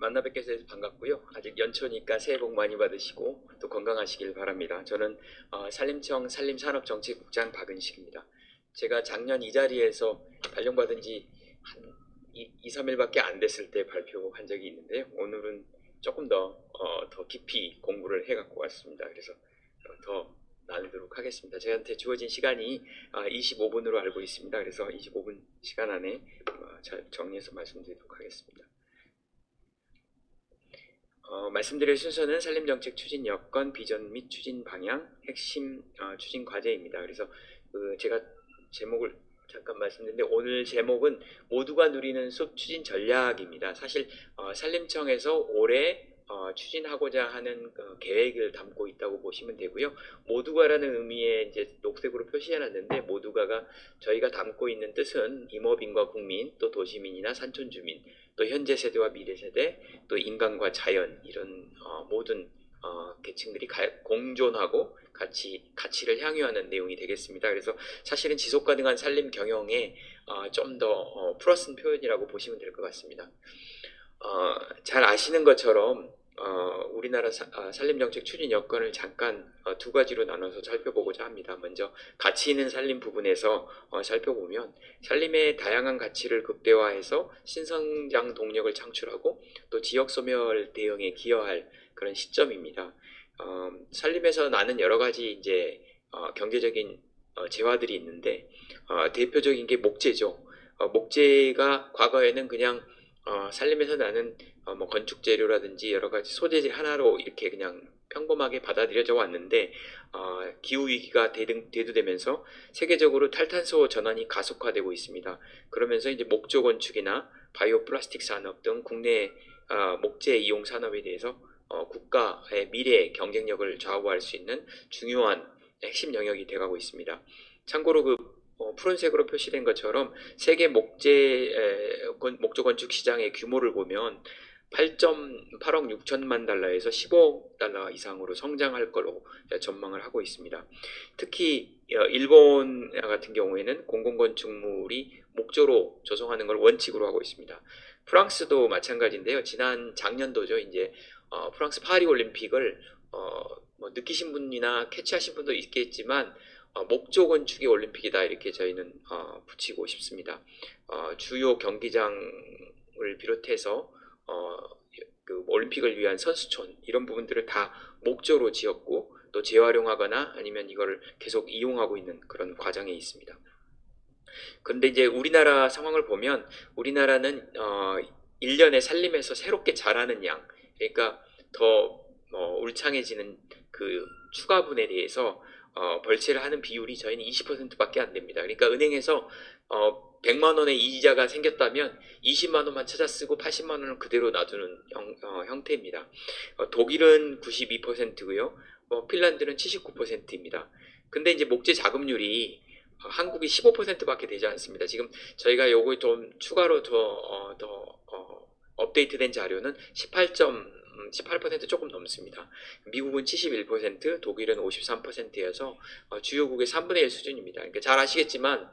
만나 뵙게 돼서 반갑고요. 아직 연초니까 새해 복 많이 받으시고 또 건강하시길 바랍니다. 저는 어, 산림청 산림산업정책국장 박은식입니다. 제가 작년 이 자리에서 발령받은 지 한 2, 3일밖에 안 됐을 때 발표한 적이 있는데요. 오늘은 조금 더, 어, 더 깊이 공부를 해갖고 왔습니다. 그래서 어, 더 나누도록 하겠습니다. 저한테 주어진 시간이 25분으로 알고 있습니다. 그래서 25분 시간 안에 어, 잘 정리해서 말씀드리도록 하겠습니다. 어, 말씀드릴 순서는 산림정책 추진 여건, 비전 및 추진 방향, 핵심 어, 추진 과제입니다. 그래서 그 제가 제목을 잠깐 말씀드렸는데 오늘 제목은 모두가 누리는 숲 추진 전략입니다. 사실 어, 산림청에서 올해 어, 추진하고자 하는 그 계획을 담고 있다고 보시면 되고요. 모두가라는 의미의 이제 녹색으로 표시해놨는데 모두가가 저희가 담고 있는 뜻은 임업인과 국민, 또 도시민이나 산촌 주민, 또 현재 세대와 미래 세대, 또 인간과 자연 이런 어, 모든 어, 계층들이 가- 공존하고 같이 가치를 향유하는 내용이 되겠습니다. 그래서 사실은 지속 가능한 산림 경영에 어, 좀더 어, 플러스 표현이라고 보시면 될 것 같습니다. 어, 잘 아시는 것처럼 어, 우리나라 사- 아, 산림정책 추진 여건을 잠깐 어, 두 가지로 나눠서 살펴보고자 합니다. 먼저 가치 있는 산림 부분에서 어, 살펴보면 산림의 다양한 가치를 극대화해서 신성장 동력을 창출하고 또 지역 소멸 대응에 기여할 그런 시점입니다. 어, 산림에서 나는 여러 가지 이제 어, 경제적인 어, 재화들이 있는데 어, 대표적인 게 목재죠. 어, 목재가 과거에는 그냥 어, 산림에서 나는 어, 뭐 건축 재료라든지 여러 가지 소재 하나로 이렇게 그냥 평범하게 받아들여져 왔는데 어, 기후 위기가 대두되면서 세계적으로 탈탄소 전환이 가속화되고 있습니다. 그러면서 이제 목조 건축이나 바이오 플라스틱 산업 등 국내 어, 목재 이용 산업에 대해서 어, 국가의 미래 경쟁력을 좌우할 수 있는 중요한 핵심 영역이 되어가고 있습니다. 참고로 그 어, 푸른색으로 표시된 것처럼 세계 목재 에, 건- 목조 건축 시장의 규모를 보면 8.8억 6천만 달러에서 15억 달러 이상으로 성장할 거로 전망을 하고 있습니다. 특히 어, 일본 같은 경우에는 공공건축물이 목조로 조성하는 걸 원칙으로 하고 있습니다. 프랑스도 마찬가지인데요. 지난 작년도죠. 이제 어, 프랑스 파리 올림픽을 어, 뭐 느끼신 분이나 캐치하신 분도 있겠지만 어, 목조 건축의 올림픽이다 이렇게 저희는 어, 붙이고 싶습니다. 어, 주요 경기장을 비롯해서 어, 그 올림픽을 위한 선수촌 이런 부분들을 다 목조로 지었고 또 재활용하거나 아니면 이거를 계속 이용하고 있는 그런 과정에 있습니다. 그런데 이제 우리나라 상황을 보면 우리나라는 어, 1년에 산림에서 새롭게 자라는 양 그러니까 더 어, 울창해지는 그 추가분에 대해서 어, 벌채를 하는 비율이 저희는 20%밖에 안 됩니다. 그러니까 은행에서 어, 100만 원의 이자가 생겼다면 20만 원만 찾아 쓰고 80만 원을 그대로 놔두는 형, 어, 형태입니다. 어, 독일은 92%고요. 뭐 핀란드는 79%입니다. 근데 이제 목재 자금률이 어, 한국이 15%밖에 되지 않습니다. 지금 저희가 요거 좀 추가로 더, 어, 더 어, 업데이트된 자료는 18. 18% 조금 넘습니다. 미국은 71%, 독일은 53%여서 어, 주요국의 3분의 1 수준입니다. 그러니까 잘 아시겠지만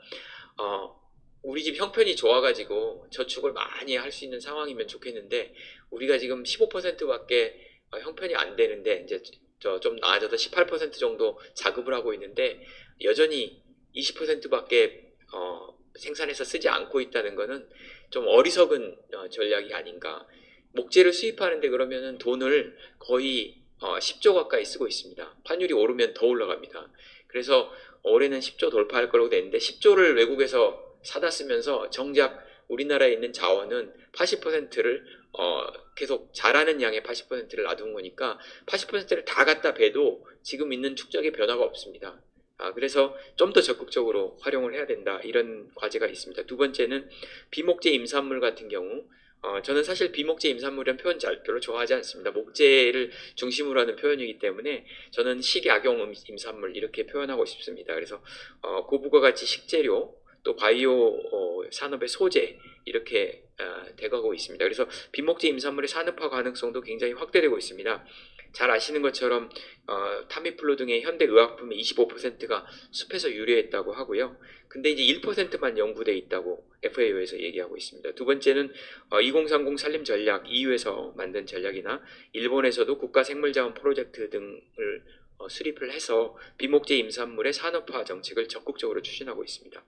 어, 우리 집 형편이 좋아가지고 저축을 많이 할 수 있는 상황이면 좋겠는데 우리가 지금 15%밖에 어, 형편이 안 되는데 이제 저 좀 나아져서 18% 정도 자급을 하고 있는데 여전히 20%밖에 어, 생산해서 쓰지 않고 있다는 것은 좀 어리석은 어, 전략이 아닌가. 목재를 수입하는데 그러면은 돈을 거의 어, 10조 가까이 쓰고 있습니다. 환율이 오르면 더 올라갑니다. 그래서 올해는 10조 돌파할 거라고 되는데 10조를 외국에서 사다 쓰면서 정작 우리나라에 있는 자원은 80%를 어, 계속 자라는 양의 80%를 놔둔 거니까 80%를 다 갖다 배도 지금 있는 축적의 변화가 없습니다. 아, 그래서 좀 더 적극적으로 활용을 해야 된다 이런 과제가 있습니다. 두 번째는 비목재 임산물 같은 경우 어, 저는 사실 비목재 임산물이라는 표현 잘 별로 좋아하지 않습니다. 목재를 중심으로 하는 표현이기 때문에 저는 식약용 임- 임산물 이렇게 표현하고 싶습니다. 그래서 어, 고부가 가치 식재료 또 바이오 어, 산업의 소재 이렇게 어, 돼가고 있습니다. 그래서 비목재 임산물의 산업화 가능성도 굉장히 확대되고 있습니다. 잘 아시는 것처럼 어, 타미플루 등의 현대 의약품의 25%가 숲에서 유래했다고 하고요. 근데 이제 1%만 연구돼 있다고 FAO에서 얘기하고 있습니다. 두 번째는 어, 2030 산림 전략 EU에서 만든 전략이나 일본에서도 국가 생물자원 프로젝트 등을 어, 수립을 해서 비목재 임산물의 산업화 정책을 적극적으로 추진하고 있습니다.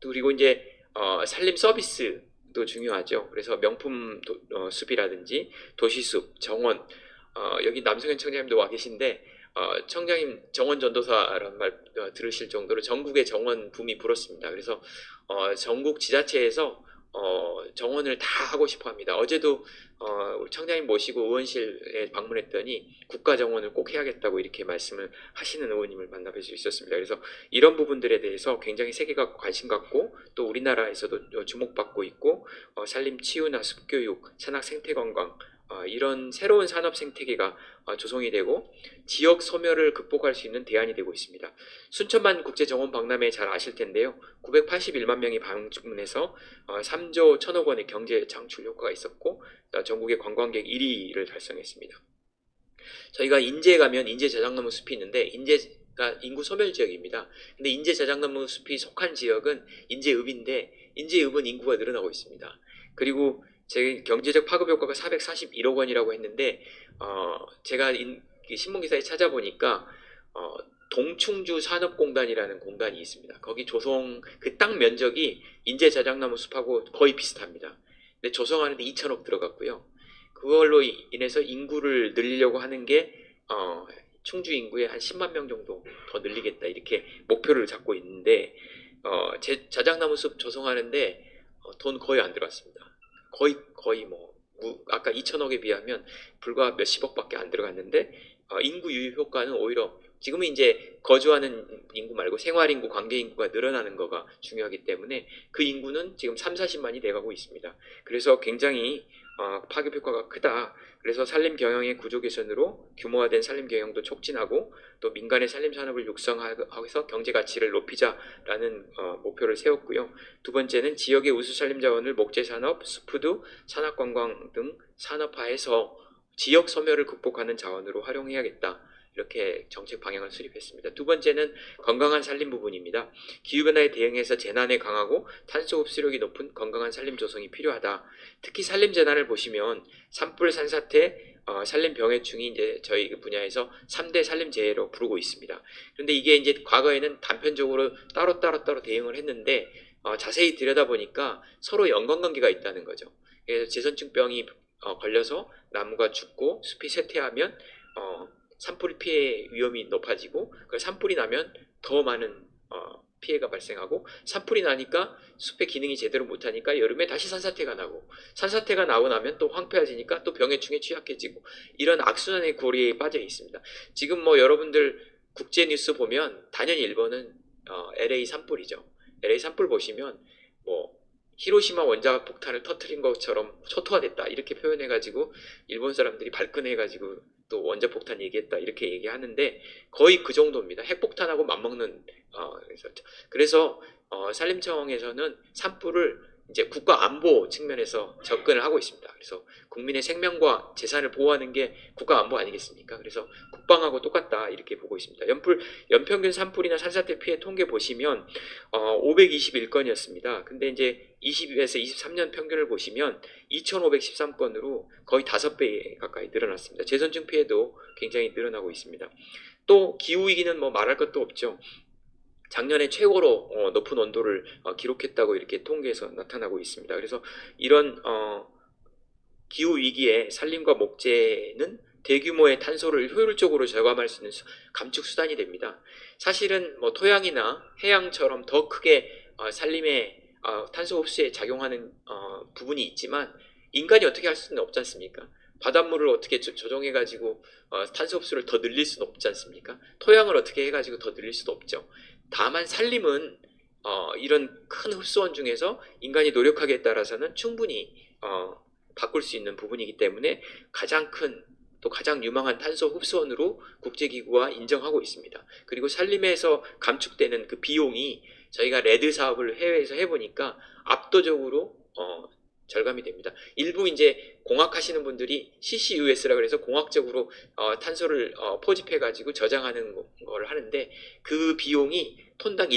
또 그리고 이제 어, 산림 서비스도 중요하죠. 그래서 명품 도, 어, 숲이라든지 도시숲, 정원 어, 여기 남성현 청장님도 와 계신데 어, 청장님 정원 전도사라는 말 어, 들으실 정도로 전국의 정원 붐이 불었습니다. 그래서 어, 전국 지자체에서 어, 정원을 다 하고 싶어 합니다. 어제도 어, 청장님 모시고 의원실에 방문했더니 국가 정원을 꼭 해야겠다고 이렇게 말씀을 하시는 의원님을 만나뵐 수 있었습니다. 그래서 이런 부분들에 대해서 굉장히 세계가 관심 갖고 또 우리나라에서도 주목받고 있고 어, 산림 치유나 숲교육, 산악 생태 관광 어, 이런 새로운 산업 생태계가 어, 조성이 되고 지역 소멸을 극복할 수 있는 대안이 되고 있습니다. 순천만 국제정원 박람회 잘 아실 텐데요. 981만 명이 방문해서 어, 3조 1천억 원의 경제 창출 효과가 있었고 어, 전국의 관광객 1위를 달성했습니다. 저희가 인제에 가면 인제 자작나무 숲이 있는데 인제가 인구 소멸 지역입니다. 근데 인제 자작나무 숲이 속한 지역은 인제읍인데 인제읍은 인구가 늘어나고 있습니다. 그리고 제 경제적 파급 효과가 441억 원이라고 했는데 어, 제가 인, 그 신문 기사에 찾아보니까 어, 동충주 산업공단이라는 공단이 있습니다. 거기 조성 그 땅 면적이 인제 자작나무 숲하고 거의 비슷합니다. 근데 조성하는데 2천억 들어갔고요. 그걸로 이- 인해서 인구를 늘리려고 하는 게 어, 충주 인구의 한 10만 명 정도 더 늘리겠다 이렇게 목표를 잡고 있는데 어, 제 자작나무 숲 조성하는데 어, 돈 거의 안 들어갔습니다. 거의 거의 뭐 무- 아까 2천억에 비하면 불과 몇십억밖에 안 들어갔는데 어, 인구 유입 효과는 오히려 지금은 이제 거주하는 인구 말고 생활 인구, 관계 인구가 늘어나는 거가 중요하기 때문에 그 인구는 지금 3, 40만이 돼가고 있습니다. 그래서 굉장히 어, 파급 효과가 크다. 그래서 산림 경영의 구조 개선으로 규모화된 산림 경영도 촉진하고 또 민간의 산림 산업을 육성해서 경제 가치를 높이자라는 어, 목표를 세웠고요. 두 번째는 지역의 우수 산림 자원을 목재 산업, 스푸드, 산악 관광 등 산업화해서 지역 소멸을 극복하는 자원으로 활용해야겠다. 이렇게 정책 방향을 수립했습니다. 두 번째는 건강한 산림 부분입니다. 기후변화에 대응해서 재난에 강하고 탄소 흡수력이 높은 건강한 산림 조성이 필요하다. 특히 산림 재난을 보시면 산불, 산사태, 어, 산림 병해충이 이제 저희 그 분야에서 3대 산림 재해로 부르고 있습니다. 그런데 이게 이제 과거에는 단편적으로 따로 따로 따로 대응을 했는데 어, 자세히 들여다보니까 서로 연관관계가 있다는 거죠. 그래서 제선증병이 어, 걸려서 나무가 죽고 숲이 쇠퇴하면 어, 산불 피해 위험이 높아지고 그 산불이 나면 더 많은 어, 피해가 발생하고 산불이 나니까 숲의 기능이 제대로 못하니까 여름에 다시 산사태가 나고 산사태가 나고 나면 또 황폐해지니까 또 병해충에 취약해지고 이런 악순환의 고리에 빠져 있습니다. 지금 뭐 여러분들 국제 뉴스 보면 단연 일본은 어, LA 산불이죠. LA 산불 보시면 뭐 히로시마 원자력 폭탄을 터트린 것처럼 초토화됐다 이렇게 표현해가지고 일본 사람들이 발끈해가지고 또 원자 폭탄 얘기했다 이렇게 얘기하는데 거의 그 정도입니다. 핵폭탄하고 맞먹는 어, 그래서 그래서 어, 산림청에서는 산불을 이제 국가 안보 측면에서 접근을 하고 있습니다. 그래서 국민의 생명과 재산을 보호하는 게 국가 안보 아니겠습니까? 그래서 국방하고 똑같다 이렇게 보고 있습니다. 연풀 연평균 산불이나 산사태 피해 통계 보시면 어, 521건이었습니다. 근데 이제 20에서 23년 평균을 보시면 2,513건으로 거의 5배 가까이 늘어났습니다. 재선증 피해도 굉장히 늘어나고 있습니다. 또 기후 위기는 뭐 말할 것도 없죠. 작년에 최고로 어, 높은 온도를 어, 기록했다고 이렇게 통계에서 나타나고 있습니다. 그래서 이런 어, 기후 위기에 산림과 목재는 대규모의 탄소를 효율적으로 저감할 수 있는 수- 감축 수단이 됩니다. 사실은 뭐 토양이나 해양처럼 더 크게 어, 산림에 어, 탄소 흡수에 작용하는 어, 부분이 있지만 인간이 어떻게 할 수는 없지 않습니까? 바닷물을 어떻게 조- 조정해가지고 어, 탄소 흡수를 더 늘릴 수는 없지 않습니까? 토양을 어떻게 해가지고 더 늘릴 수도 없죠. 다만 산림은 어, 이런 큰 흡수원 중에서 인간이 노력하기에 따라서는 충분히 어, 바꿀 수 있는 부분이기 때문에 가장 큰 또 가장 유망한 탄소 흡수원으로 국제기구가 인정하고 있습니다. 그리고 산림에서 감축되는 그 비용이 저희가 레드 사업을 해외에서 해보니까 압도적으로 어, 절감이 됩니다. 일부 이제 공학하시는 분들이 CCUS라 그래서 공학적으로 어, 탄소를 어, 포집해가지고 저장하는 거- 걸 하는데 그 비용이 톤당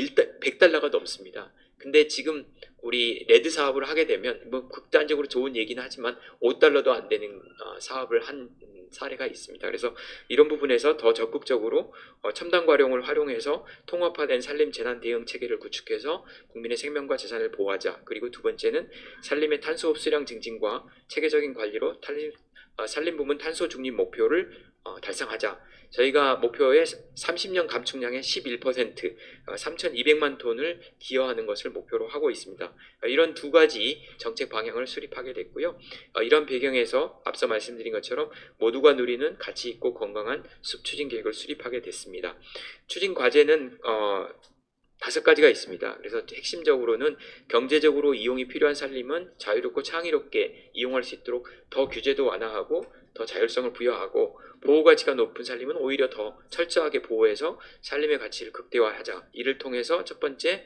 100달러가 넘습니다. 근데 지금 우리 레드 사업을 하게 되면 뭐 극단적으로 좋은 얘기는 하지만 5달러도 안 되는 어, 사업을 한 음, 사례가 있습니다. 그래서 이런 부분에서 더 적극적으로 어, 첨단 과룡을 활용해서 통합화된 산림 재난 대응 체계를 구축해서 국민의 생명과 재산을 보호하자. 그리고 두 번째는 산림의 탄소 흡수량 증진과 체계적인 관리로 어, 산림 부문 탄소 중립 목표를 어, 달성하자. 저희가 목표의 30년 감축량의 11%, 어, 3,200만 톤을 기여하는 것을 목표로 하고 있습니다. 어, 이런 두 가지 정책 방향을 수립하게 됐고요. 어, 이런 배경에서 앞서 말씀드린 것처럼 모두가 누리는 가치 있고 건강한 숲 추진 계획을 수립하게 됐습니다. 추진 과제는 어, 다섯 가지가 있습니다. 그래서 핵심적으로는 경제적으로 이용이 필요한 산림은 자유롭고 창의롭게 이용할 수 있도록 더 규제도 완화하고 더 자율성을 부여하고 보호 가치가 높은 산림은 오히려 더 철저하게 보호해서 산림의 가치를 극대화하자. 이를 통해서 첫 번째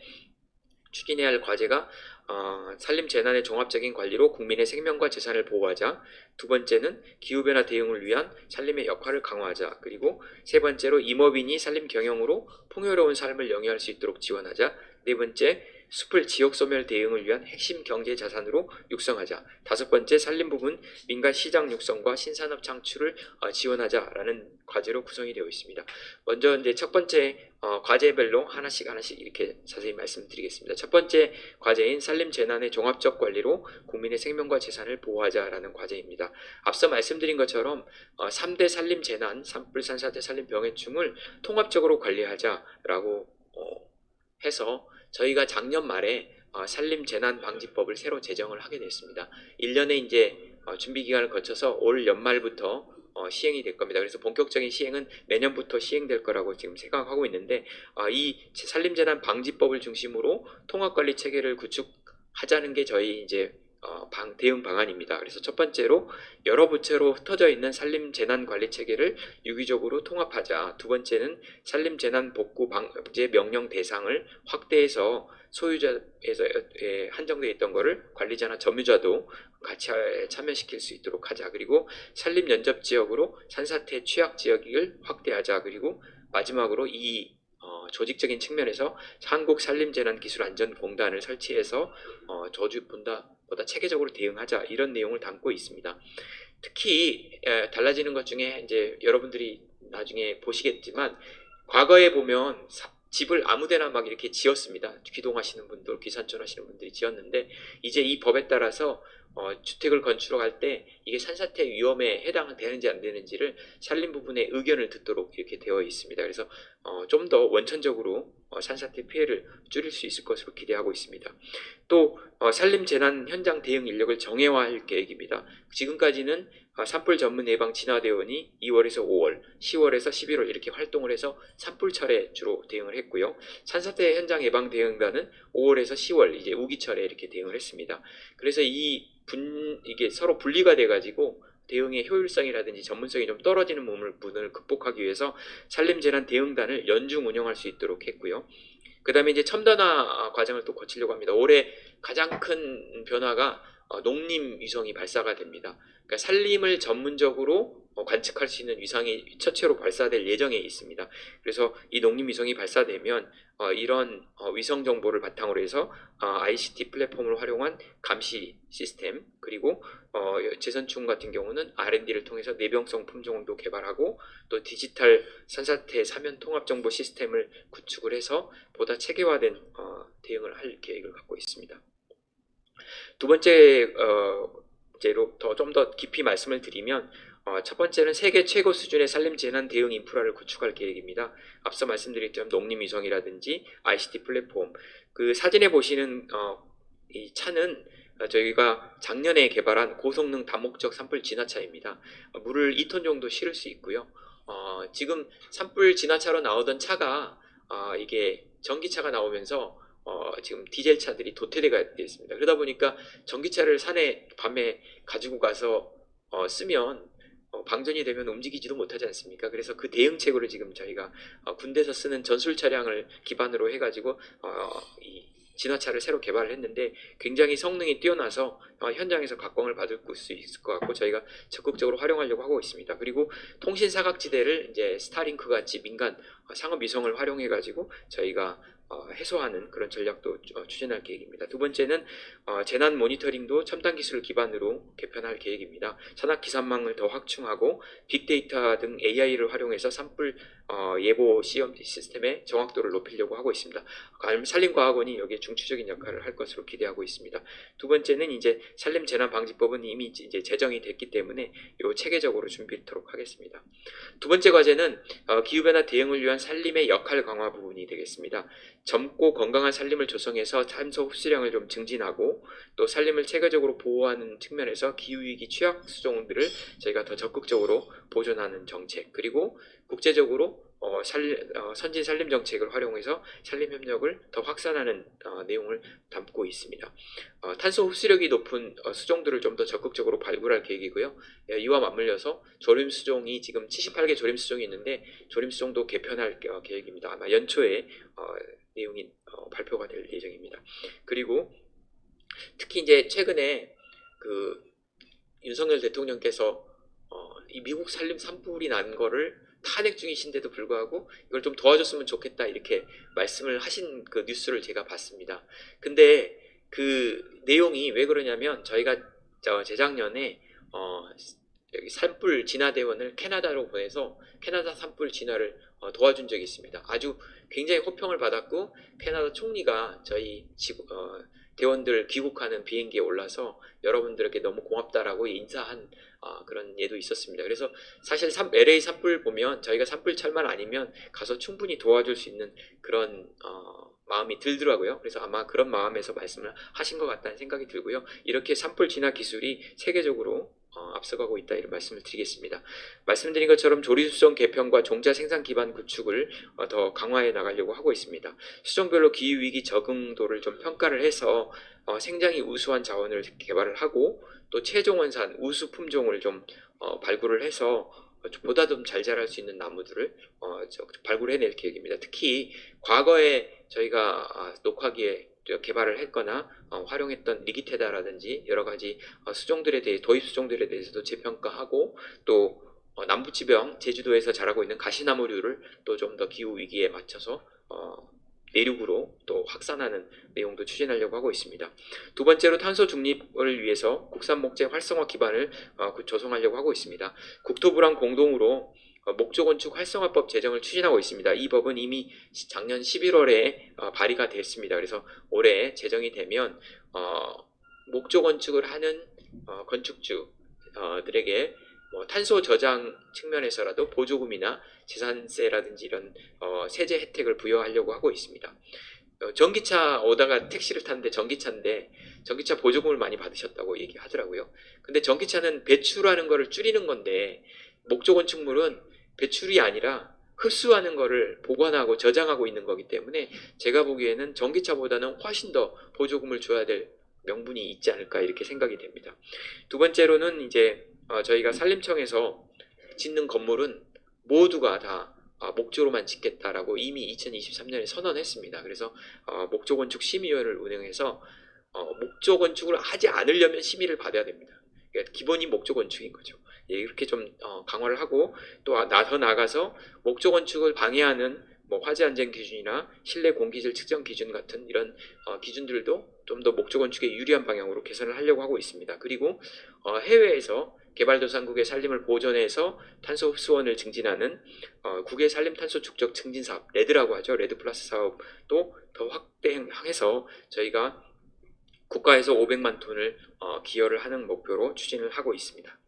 추진해야 할 과제가 어, 산림 재난의 종합적인 관리로 국민의 생명과 재산을 보호하자. 두 번째는 기후변화 대응을 위한 산림의 역할을 강화하자. 그리고 세 번째로 임업인이 산림 경영으로 풍요로운 삶을 영위할 수 있도록 지원하자. 네 번째, 숲을 지역 소멸 대응을 위한 핵심 경제 자산으로 육성하자. 다섯 번째, 산림 부분 민간 시장 육성과 신산업 창출을 어, 지원하자라는 과제로 구성이 되어 있습니다. 먼저 이제 첫 번째 어, 과제별로 하나씩 하나씩 이렇게 자세히 말씀드리겠습니다. 첫 번째 과제인 산림 재난의 종합적 관리로 국민의 생명과 재산을 보호하자라는 과제입니다. 앞서 말씀드린 것처럼 어, 3대 산림 재난, 산불, 산 사태, 산림 병해충을 통합적으로 관리하자라고 어, 해서 저희가 작년 말에 어, 산림 재난 방지법을 새로 제정을 하게 됐습니다. 1년에 이제 어, 준비 기간을 거쳐서 올 연말부터 어, 시행이 될 겁니다. 그래서 본격적인 시행은 내년부터 시행될 거라고 지금 생각하고 있는데 어, 이 산림재난 방지법을 중심으로 통합 관리 체계를 구축하자는 게 저희 이제 어, 방, 대응 방안입니다. 그래서 첫 번째로 여러 부처로 흩어져 있는 산림 재난 관리 체계를 유기적으로 통합하자. 두 번째는 산림 재난 복구 방제 명령 대상을 확대해서 소유자에서 에, 한정되어 있던 거를 관리자나 점유자도 같이 참여시킬 수 있도록 하자. 그리고 산림 연접 지역으로 산사태 취약 지역을 확대하자. 그리고 마지막으로 이 어, 조직적인 측면에서 한국산림재난기술안전공단을 설치해서 어, 저주보다 보다 체계적으로 대응하자 이런 내용을 담고 있습니다. 특히 에, 달라지는 것 중에 이제 여러분들이 나중에 보시겠지만 과거에 보면 사- 집을 아무데나 막 이렇게 지었습니다. 귀동하시는 분들, 귀산촌 하시는 분들이 지었는데 이제 이 법에 따라서 어, 주택을 건축할 때 이게 산사태 위험에 해당되는지 안 되는지를 산림 부분의 의견을 듣도록 이렇게 되어 있습니다. 그래서 어, 좀 더 원천적으로 어, 산사태 피해를 줄일 수 있을 것으로 기대하고 있습니다. 또 어, 산림 재난 현장 대응 인력을 정예화할 계획입니다. 지금까지는 어, 산불 전문 예방 진화대원이 2월에서 5월, 10월에서 11월 이렇게 활동을 해서 산불철에 주로 대응을 했고요. 산사태 현장 예방 대응단은 5월에서 10월 이제 우기철에 이렇게 대응을 했습니다. 그래서 이 분 이게 서로 분리가 돼가지고 대응의 효율성이라든지 전문성이 좀 떨어지는 부분을, 부분을 극복하기 위해서 산림 재난 대응단을 연중 운영할 수 있도록 했고요. 그 다음에 이제 첨단화 과정을 또 거치려고 합니다. 올해 가장 큰 변화가 어, 농림 위성이 발사가 됩니다. 그러니까 산림을 전문적으로 어, 관측할 수 있는 위성이 첫째로 발사될 예정에 있습니다. 그래서 이 농림 위성이 발사되면 어, 이런 어, 위성 정보를 바탕으로 해서 어, ICT 플랫폼을 활용한 감시 시스템 그리고 어, 재선충 같은 경우는 R&D를 통해서 내병성 품종도 개발하고 또 디지털 산사태 사면 통합 정보 시스템을 구축을 해서 보다 체계화된 어, 대응을 할 계획을 갖고 있습니다. 두 번째 어, 제로 더좀 더 깊이 말씀을 드리면 어, 첫 번째는 세계 최고 수준의 산림 재난 대응 인프라를 구축할 계획입니다. 앞서 말씀드렸던 농림 위성이라든지 ICT 플랫폼 그 사진에 보시는 어, 이 차는 어, 저희가 작년에 개발한 고성능 다목적 산불 진화차입니다. 어, 물을 2톤 정도 실을 수 있고요. 어, 지금 산불 진화차로 나오던 차가 어, 이게 전기차가 나오면서 어, 지금 디젤 차들이 도태되가 있습니다. 그러다 보니까 전기차를 산에 밤에 가지고 가서 어, 쓰면 어, 방전이 되면 움직이지도 못하지 않습니까? 그래서 그 대응책으로 지금 저희가 어, 군대에서 쓰는 전술 차량을 기반으로 해가지고 어, 이 진화차를 새로 개발을 했는데 굉장히 성능이 뛰어나서 어, 현장에서 각광을 받을 수 있을 것 같고 저희가 적극적으로 활용하려고 하고 있습니다. 그리고 통신 사각지대를 이제 스타링크 같이 민간 어, 상업 위성을 활용해 가지고 저희가 어, 해소하는 그런 전략도 어, 추진할 계획입니다. 두 번째는 어, 재난 모니터링도 첨단 기술을 기반으로 개편할 계획입니다. 산악 기산망을 더 확충하고 빅데이터 등 AI를 활용해서 산불 어, 예보 시험 시스템의 정확도를 높이려고 하고 있습니다. 산림과학원이 여기에 중추적인 역할을 할 것으로 기대하고 있습니다. 두 번째는 이제 산림 재난 방지법은 이미 이제 제정이 됐기 때문에 요 체계적으로 준비하도록 하겠습니다. 두 번째 과제는 어, 기후변화 대응을 위한 산림의 역할 강화 부분이 되겠습니다. 젊고 건강한 산림을 조성해서 탄소 흡수량을 좀 증진하고 또 산림을 체계적으로 보호하는 측면에서 기후위기 취약 수종들을 저희가 더 적극적으로 보존하는 정책 그리고 국제적으로 어, 살, 어, 선진 산림 정책을 활용해서 산림 협력을 더 확산하는 어, 내용을 담고 있습니다. 어, 탄소 흡수력이 높은 어, 수종들을 좀 더 적극적으로 발굴할 계획이고요. 예, 이와 맞물려서 조림 수종이 지금 78개 조림 수종이 있는데 조림 수종도 개편할 어, 계획입니다. 아마 연초에 어, 내용이 어, 발표가 될 예정입니다. 그리고 특히 이제 최근에 그 윤석열 대통령께서 어, 이 미국 산림 산불이 난 거를 탄핵 중이신데도 불구하고 이걸 좀 도와줬으면 좋겠다 이렇게 말씀을 하신 그 뉴스를 제가 봤습니다. 근데 그 내용이 왜 그러냐면 저희가 저 재작년에 어, 여기 산불 진화 대원을 캐나다로 보내서 캐나다 산불 진화를 어, 도와준 적이 있습니다. 아주 굉장히 호평을 받았고 캐나다 총리가 저희 지구, 어, 대원들 귀국하는 비행기에 올라서 여러분들에게 너무 고맙다라고 인사한 어, 그런 예도 있었습니다. 그래서 사실 산, LA 산불 보면 저희가 산불철만 아니면 가서 충분히 도와줄 수 있는 그런 어, 마음이 들더라고요. 그래서 아마 그런 마음에서 말씀을 하신 것 같다는 생각이 들고요. 이렇게 산불 진화 기술이 세계적으로 어, 앞서가고 있다 이런 말씀을 드리겠습니다. 말씀드린 것처럼 조리수종 개편과 종자 생산 기반 구축을 어, 더 강화해 나가려고 하고 있습니다. 수종별로 기후 위기 적응도를 좀 평가를 해서 어, 생장이 우수한 자원을 개발을 하고 또 최종 원산 우수 품종을 좀 어, 발굴을 해서 보다 좀 잘 자랄 수 있는 나무들을 발굴해낼 계획입니다. 특히 과거에 저희가 아, 녹화기에 개발을 했거나 어, 활용했던 리기테다라든지 여러 가지 어, 수종들에 대해 도입 수종들에 대해서도 재평가하고 또 어, 남부지병 제주도에서 자라고 있는 가시나무류를 또 좀 더 기후 위기에 맞춰서 어, 내륙으로 또 확산하는 내용도 추진하려고 하고 있습니다. 두 번째로 탄소 중립을 위해서 국산 목재 활성화 기반을 어, 구- 조성하려고 하고 있습니다. 국토부랑 공동으로 어, 목조건축 활성화법 제정을 추진하고 있습니다. 이 법은 이미 시- 작년 11월에 어, 발의가 됐습니다. 그래서 올해 제정이 되면 어, 목조 건축을 하는 어, 건축주들에게 뭐 탄소 저장 측면에서라도 보조금이나 재산세라든지 이런 어, 세제 혜택을 부여하려고 하고 있습니다. 어, 전기차 오다가 택시를 탔는데 전기차인데 전기차 보조금을 많이 받으셨다고 얘기하더라고요. 근데 전기차는 배출하는 거를 줄이는 건데 목조 건축물은 배출이 아니라 흡수하는 거를 보관하고 저장하고 있는 거기 때문에 제가 보기에는 전기차보다는 훨씬 더 보조금을 줘야 될 명분이 있지 않을까 이렇게 생각이 됩니다. 두 번째로는 이제 어, 저희가 산림청에서 짓는 건물은 모두가 다 어, 목조로만 짓겠다라고 이미 2023년에 선언했습니다. 그래서 어, 목조 건축 심의위원회를 운영해서 어, 목조 건축을 하지 않으려면 심의를 받아야 됩니다. 그러니까 기본이 목조 건축인 거죠. 예, 이렇게 좀 어, 강화를 하고 또 나서 나가서 목조 건축을 방해하는 뭐 화재 안전 기준이나 실내 공기질 측정 기준 같은 이런 어, 기준들도 좀 더 목조 건축에 유리한 방향으로 개선을 하려고 하고 있습니다. 그리고 어, 해외에서 개발도상국의 산림을 보존해서 탄소 흡수원을 증진하는 어, 국외 산림 탄소 축적 증진 사업 레드라고 하죠. 레드 플러스 사업도 더 확대해서 저희가 국가에서 500만 톤을 어, 기여를 하는 목표로 추진을 하고 있습니다.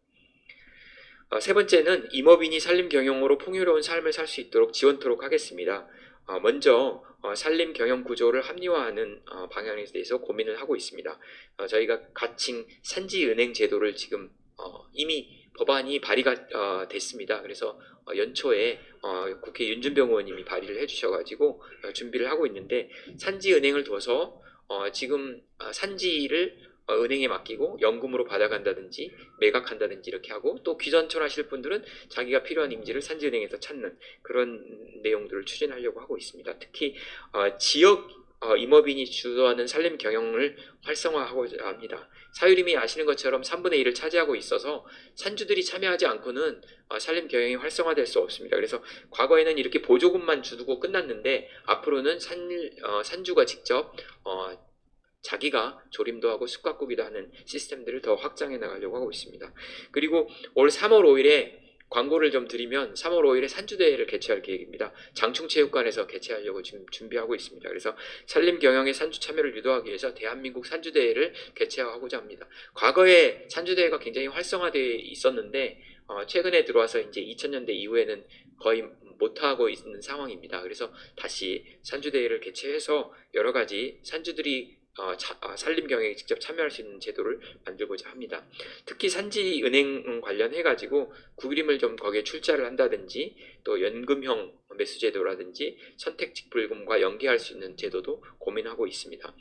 어, 세 번째는 임업인이 산림 경영으로 풍요로운 삶을 살 수 있도록 지원토록 하겠습니다. 어, 먼저 어, 산림 경영 구조를 합리화하는 어, 방향에 대해서 고민을 하고 있습니다. 어, 저희가 가칭 산지은행 제도를 지금 어, 이미 법안이 발의가 어, 됐습니다. 그래서 어, 연초에 어, 국회 윤준병 의원님이 발의를 해주셔가지고 어, 준비를 하고 있는데 산지은행을 둬서 어, 지금 어, 산지를 어, 은행에 맡기고 연금으로 받아간다든지 매각한다든지 이렇게 하고 또 귀전철 하실 분들은 자기가 필요한 임지를 산지은행에서 찾는 그런 내용들을 추진하려고 하고 있습니다. 특히 어, 지역 어, 임업인이 주도하는 산림 경영을 활성화하고자 합니다. 사유림이 아시는 것처럼 3분의 1을 차지하고 있어서 산주들이 참여하지 않고는 어, 산림 경영이 활성화될 수 없습니다. 그래서 과거에는 이렇게 보조금만 주고 끝났는데 앞으로는 산, 어, 산주가 직접 어, 자기가 조림도 하고 숯가꾸기도 하는 시스템들을 더 확장해 나가려고 하고 있습니다. 그리고 올 3월 5일에 광고를 좀 드리면 3월 5일에 산주대회를 개최할 계획입니다. 장충체육관에서 개최하려고 지금 준비하고 있습니다. 그래서 산림 경영의 산주 참여를 유도하기 위해서 대한민국 산주대회를 개최하고자 합니다. 과거에 산주대회가 굉장히 활성화되어 있었는데 어, 최근에 들어와서 이제 2000년대 이후에는 거의 못하고 있는 상황입니다. 그래서 다시 산주대회를 개최해서 여러 가지 산주들이 어, 자- 아, 산림 경영에 직접 참여할 수 있는 제도를 만들고자 합니다. 특히 산지 은행 관련해 가지고 구그림을 좀 거기에 출자를 한다든지 또 연금형 매수 제도라든지 선택직 불금과 연계할 수 있는 제도도 고민하고 있습니다.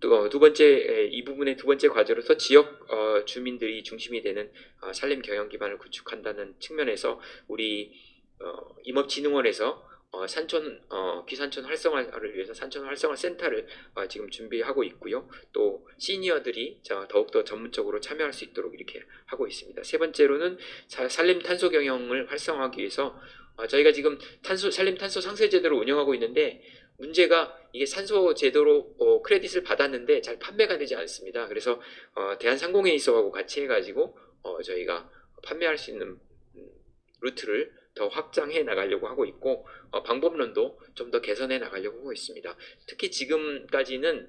또 어, 두 번째 에, 이 부분의 두 번째 과제로서 지역 어, 주민들이 중심이 되는 어, 산림 경영 기반을 구축한다는 측면에서 우리 어, 임업진흥원에서 어, 산촌 어, 귀산촌 활성화를 위해서 산촌 활성화 센터를 어, 지금 준비하고 있고요. 또 시니어들이 자, 더욱더 전문적으로 참여할 수 있도록 이렇게 하고 있습니다. 세 번째로는 사- 산림 탄소 경영을 활성화하기 위해서 어, 저희가 지금 탄소 산림 탄소 상세 제도를 운영하고 있는데 문제가 이게 산소 제도로 어, 크레딧을 받았는데 잘 판매가 되지 않습니다. 그래서 어, 대한상공회의소하고 같이 해가지고 어, 저희가 판매할 수 있는 음, 루트를 더 확장해 나가려고 하고 있고 어, 방법론도 좀 더 개선해 나가려고 하고 있습니다. 특히 지금까지는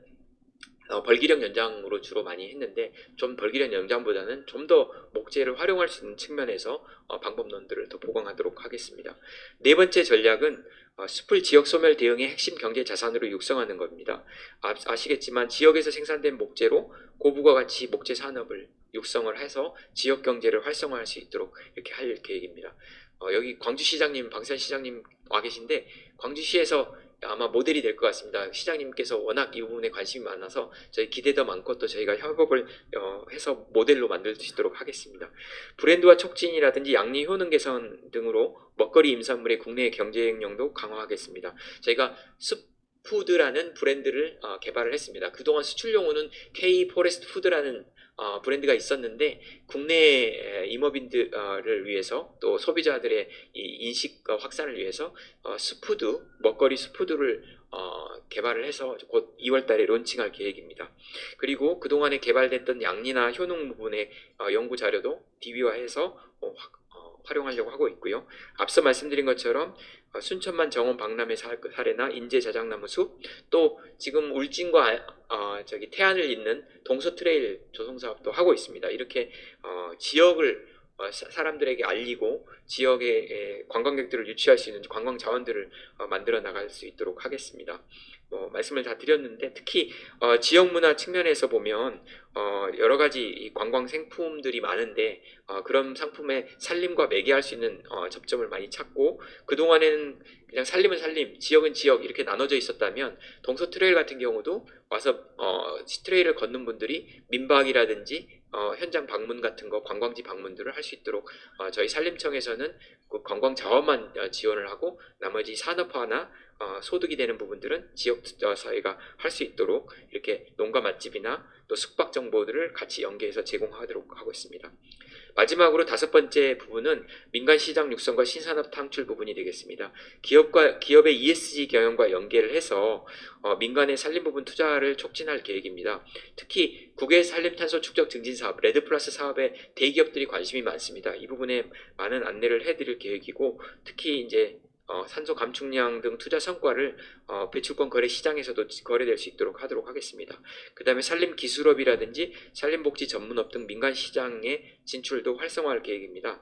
어, 벌기력 연장으로 주로 많이 했는데 좀 벌기력 연장보다는 좀 더 목재를 활용할 수 있는 측면에서 어, 방법론들을 더 보강하도록 하겠습니다. 네 번째 전략은 어, 숲을 지역 소멸 대응의 핵심 경제 자산으로 육성하는 겁니다. 아, 아시겠지만 지역에서 생산된 목재로 고부가 가치 목재 산업을 육성을 해서 지역 경제를 활성화할 수 있도록 이렇게 할 계획입니다. 어, 여기 광주시장님, 방산 시장님 와 계신데 광주시에서 아마 모델이 될 것 같습니다. 시장님께서 워낙 이 부분에 관심이 많아서 저희 기대도 많고 또 저희가 협업을 어, 해서 모델로 만들 수 있도록 하겠습니다. 브랜드와 촉진이라든지 양리 효능 개선 등으로 먹거리 임산물의 국내 경쟁력도 강화하겠습니다. 저희가 숲 푸드라는 브랜드를 어, 개발을 했습니다. 그동안 수출용으로는 K 포레스트 푸드라는 어, 브랜드가 있었는데 국내 에, 임업인들을 위해서 또 소비자들의 이 인식 어, 확산을 위해서 어, 스푸드 먹거리 스푸드를 어, 개발을 해서 곧 2월달에 론칭할 계획입니다. 그리고 그동안에 개발됐던 양리나 효능 부분의 어, 연구 자료도 DB화해서 어, 확- 어, 활용하려고 하고 있고요. 앞서 말씀드린 것처럼 어, 순천만 정원 박람회 사- 사례나 인제 자작나무 숲, 또 지금 울진과 아- 어, 저기 태안을 잇는 동서 트레일 조성 사업도 하고 있습니다. 이렇게 어, 지역을 어, 사- 사람들에게 알리고 지역의 에, 관광객들을 유치할 수 있는 관광 자원들을 어, 만들어 나갈 수 있도록 하겠습니다. 뭐, 말씀을 다 드렸는데 특히 어, 지역 문화 측면에서 보면 어, 여러 가지 이 관광 생품들이 많은데 어, 그런 상품에 살림과 매개할 수 있는 어, 접점을 많이 찾고 그 동안에는 그냥 살림은 살림, 지역은 지역 이렇게 나눠져 있었다면 동서 트레일 같은 경우도 와서 어, 트레일을 걷는 분들이 민박이라든지 어, 현장 방문 같은 거 관광지 방문들을 할 수 있도록 어, 저희 산림청에서는 그 관광 자원만 어, 지원을 하고 나머지 산업화나 어, 소득이 되는 부분들은 지역 어, 사회가 할 수 있도록 이렇게 농가 맛집이나 또 숙박 정보들을 같이 연계해서 제공하도록 하고 있습니다. 마지막으로 다섯 번째 부분은 민간 시장 육성과 신산업 창출 부분이 되겠습니다. 기업과 기업의 ESG 경영과 연계를 해서 어, 민간의 산림 부분 투자를 촉진할 계획입니다. 특히 국외 산림 탄소 축적 증진 사업 레드 플러스 사업에 대기업들이 관심이 많습니다. 이 부분에 많은 안내를 해드릴 계획이고 특히 이제 어, 산소 감축량 등 투자 성과를 어, 배출권 거래 시장에서도 거래될 수 있도록 하도록 하겠습니다. 그 다음에 산림 기술업이라든지 산림복지 전문업 등 민간 시장의 진출도 활성화할 계획입니다.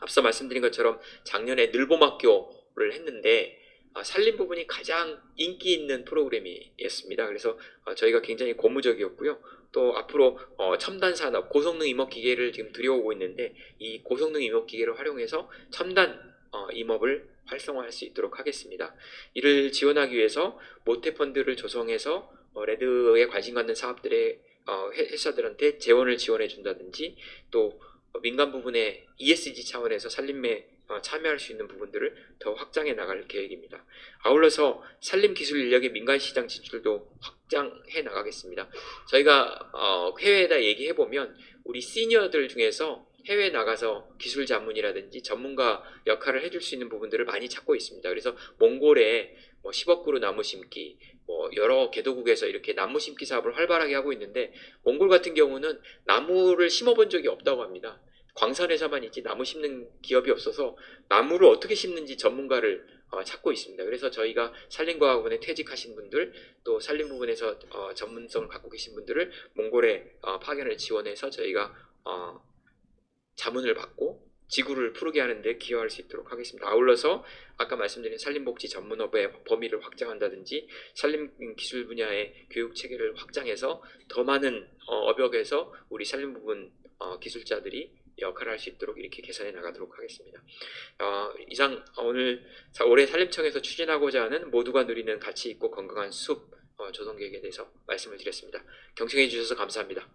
앞서 말씀드린 것처럼 작년에 늘봄학교를 했는데 아, 산림 부분이 가장 인기 있는 프로그램이었습니다. 그래서 어, 저희가 굉장히 고무적이었고요. 또 앞으로 어, 첨단 산업, 고성능 임업 기계를 지금 들여오고 있는데 이 고성능 임업 기계를 활용해서 첨단 어, 임업을 활성화할 수 있도록 하겠습니다. 이를 지원하기 위해서 모태 펀드를 조성해서 어, 레드에 관심 갖는 사업들의 어, 회- 회사들한테 재원을 지원해 준다든지 또 어, 민간 부분에 ESG 차원에서 어, 참여할 수 있는 부분들을 더 확장해 나갈 계획입니다. 아울러서 산림 기술 인력의 민간 시장 진출도 확장해 나가겠습니다. 저희가 어, 해외에다 얘기해 보면 우리 시니어들 중에서 해외 나가서 기술 자문이라든지 전문가 역할을 해줄 수 있는 부분들을 많이 찾고 있습니다. 그래서 몽골에 뭐 10억 그루 나무 심기, 뭐 여러 개도국에서 이렇게 나무 심기 사업을 활발하게 하고 있는데 몽골 같은 경우는 나무를 심어본 적이 없다고 합니다. 광산에서만 있지 나무 심는 기업이 없어서 나무를 어떻게 심는지 전문가를 어, 찾고 있습니다. 그래서 저희가 산림과학원에 퇴직하신 분들 또 산림 부분에서 어, 전문성을 갖고 계신 분들을 몽골에 어, 파견을 지원해서 저희가 어, 자문을 받고 지구를 푸르게 하는데 기여할 수 있도록 하겠습니다. 아울러서 아까 말씀드린 산림복지 전문업의 범위를 확장한다든지 산림 기술 분야의 교육 체계를 확장해서 더 많은 어, 업역에서 우리 산림 부분 어, 기술자들이 역할을 할 수 있도록 이렇게 개선해 나가도록 하겠습니다. 어, 이상 오늘 사- 올해 산림청에서 추진하고자 하는 모두가 누리는 가치 있고 건강한 숲 어, 조성 계획에 대해서 말씀을 드렸습니다. 경청해 주셔서 감사합니다.